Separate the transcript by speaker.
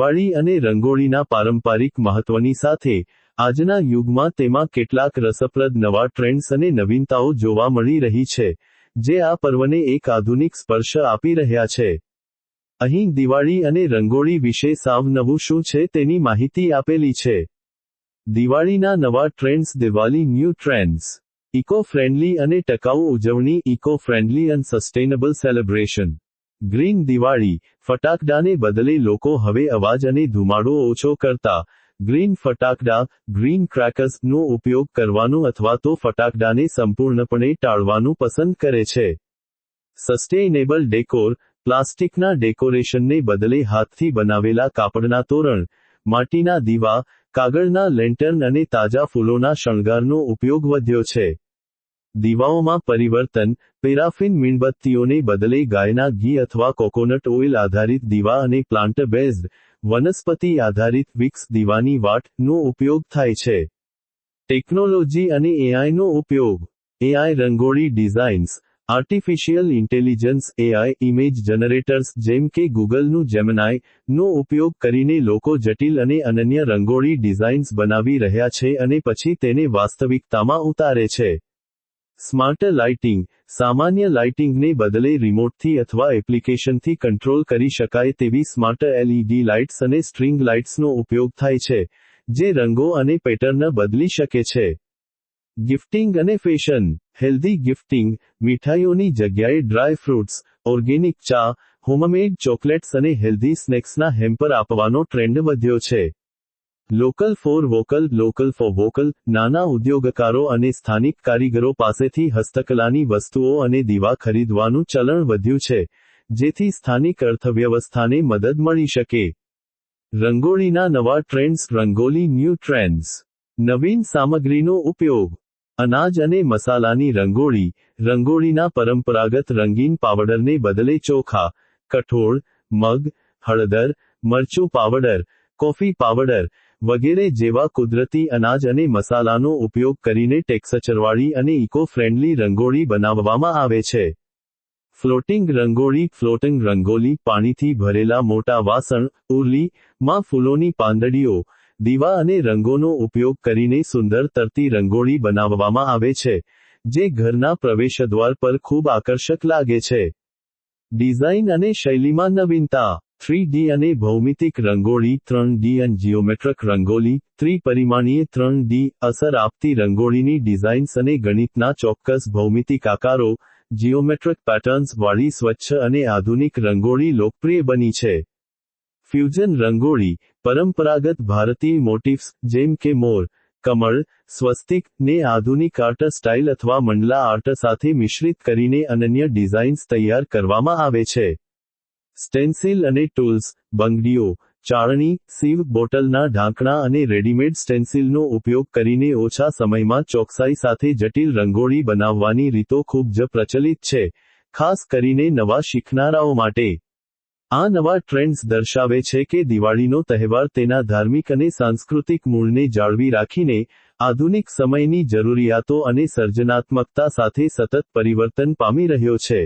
Speaker 1: દિવાળી અને રંગોળીના પારંપારિક મહત્વની સાથે, આજના યુગમાં તેમાં કેટલાક રસપ્રદ નવા ટ્રેન્ડ્સ અને નવીનતાઓ જોવા મળી રહી છે, જે આ પર્વને એક આધુનિક સ્પર્શ આપી રહ્યા છે. અહીં દિવાળી અને રંગોળી વિશે સાવ નવું શું છે તેની માહિતી આપેલી છે. દિવાળીના નવા trends Diwali new trends, eco friendly અને ટકાઉ ઉજવણી, ઇકો ફ્રેન્ડલી અને સસ્ટેનેબલ સેલિબ્રેશન. ગ્રીન દિવાળી, ફટાકડાને બદલે લોકો હવે અવાજ અને ધુમાડો ઓછો કરતા, ગ્રીન ફટાકડા, ગ્રીન ક્રેકર્સનો ઉપયોગ કરવાનું અથવા તો ફટાકડાને સંપૂર્ણપણે ટાળવાનું પસંદ કરે છે. સસ્ટેનેબલ ડેકોર, પ્લાસ્ટિકના ડેકોરેશનને બદલે હાથથી બનાવેલા કાપડના તોરણ, માટીના દીવા, કાગળના લેન્ટર્ન અને તાજા ફૂલોના શણગારનો ઉપયોગ વધ્યો છે. દીવાઓમાં પરિવર્તન, પેરાફિન મીણબત્તીઓને બદલે ગાયના ઘી અથવા કોકોનટ ઓઇલ આધારિત દીવા અને પ્લાન્ટ બેઝડ, વનસ્પતિ આધારિત વિક્સ દીવાની વાટનો ઉપયોગ થાય છે. ટેકનોલોજી અને એઆઈનો ઉપયોગ. AI rangoli designs, artificial intelligence, AI image generators જેમ કે ગૂગલનું જેમનાઈ નો ઉપયોગ કરીને લોકો જટિલ અને અનન્ય રંગોળી ડિઝાઇન્સ બનાવી રહ્યા છે અને પછી તેને વાસ્તવિકતામાં ઉતારે છે. સ્માર્ટ લાઇટિંગ સામાન્ય લાઇટિંગને બદલે રિમોટથી અથવા એપ્લિકેશનથી કંટ્રોલ કરી શકાય તેવી સ્માર્ટ એલઈડી લાઇટ્સ અને સ્ટ્રિંગ લાઇટ્સનો ઉપયોગ થાય છે, જે રંગો અને પેટર્ન બદલી શકે છે. ગિફ્ટિંગ અને ફેશન હેલ્ધી ગિફ્ટિંગ મીઠાઈઓની જગ્યાએ ડ્રાય ફ્રૂટ્સ ઓર્ગેનિક ચા હોમમેડ ચોકલેટ્સ અને હેલ્ધી સ્નેક્સના હેમ્પર આપવાનો ટ્રેન્ડ વધ્યો છે. Local for vocal local for vocal નાના ઉદ્યોગકારો અને સ્થાનિક કારીગરો પાસેથી હસ્તકલાની વસ્તુઓ અને દીવા ખરીદવાનું ચલણ વધ્યું છે, જેથી સ્થાનિક અર્થવ્યવસ્થાને મદદ મળી શકે. રંગોળીના નવા ટ્રેન્ડ્સ, રંગોલી, ન્યૂ ટ્રેન્ડ્સ. નવીન સામગ્રીનો ઉપયોગ. અનાજ અને મસાલાની રંગોળી. રંગોળીના પરંપરાગત રંગીન પાવડરને બદલે ચોખા, કઠોળ, મગ, હળદર, મરચું પાવડર, કોફી પાવડર વગેરે જેવા કુદરતી અનાજ અને મસાલાનો ઉપયોગ કરીને ટેક્સચરવાળી અને ઇકો ફ્રેન્ડલી રંગોળી બનાવવામાં આવે છે. ફ્લોટિંગ રંગોળી ફ્લોટિંગ રંગોલી પાણીથી ભરેલા મોટા વાસણ, ઉર્લી, માં ફૂલોની પાંદડીઓ, દીવા અને રંગોનો ઉપયોગ કરીને સુંદર તરતી રંગોળી બનાવવામાં આવે છે, જે ઘરના પ્રવેશદ્વાર પર ખૂબ આકર્ષક લાગે છે. ડિઝાઇન અને શૈલીમાં નવીનતા થ્રી ડી અને ભૌમિતિક રંગોળી, ત્રણ ડી અને જીઓમેટ્રિક રંગોળી ત્રિપરિમાણીય ત્રણ ડી અસર આપતી રંગોળીની ડિઝાઇન્સ અને ગણિતના ચોક્કસ ભૌમિતિક આકારો, જીઓમેટ્રિક પેટર્ન્સ વાળી સ્વચ્છ અને આધુનિક રંગોળી લોકપ્રિય બની છે. ફ્યુઝન રંગોળી, પરંપરાગત ભારતીય મોટિવ્સ, જેમ કે મોર, કમળ, સ્વસ્તિક ને આધુનિક આર્ટ સ્ટાઇલ અથવા મંડલા આર્ટ સાથે મિશ્રિત કરીને અનન્ય ડિઝાઇન્સ તૈયાર કરવામાં આવે છે. સ્ટેન્સિલ અને ટૂલ્સ, બંગડીઓ, ચાળણી, સીવ બોટલના ઢાંકણા અને રેડીમેડ સ્ટેન્સિલનો ઉપયોગ કરીને ઓછા સમયમાં ચોકસાઈ સાથે જટિલ રંગોળી બનાવવાની રીતો ખૂબ જ પ્રચલિત છે, ખાસ કરીને નવા શીખનારાઓ માટે. આ નવા ટ્રેન્ડ્સ દર્શાવે છે કે દિવાળીનો તહેવાર તેના ધાર્મિક અને સાંસ્કૃતિક મૂળને જાળવી રાખીને આધુનિક સમયની જરૂરિયાતો અને સર્જનાત્મકતા સાથે સતત પરિવર્તન પામી રહ્યો છે.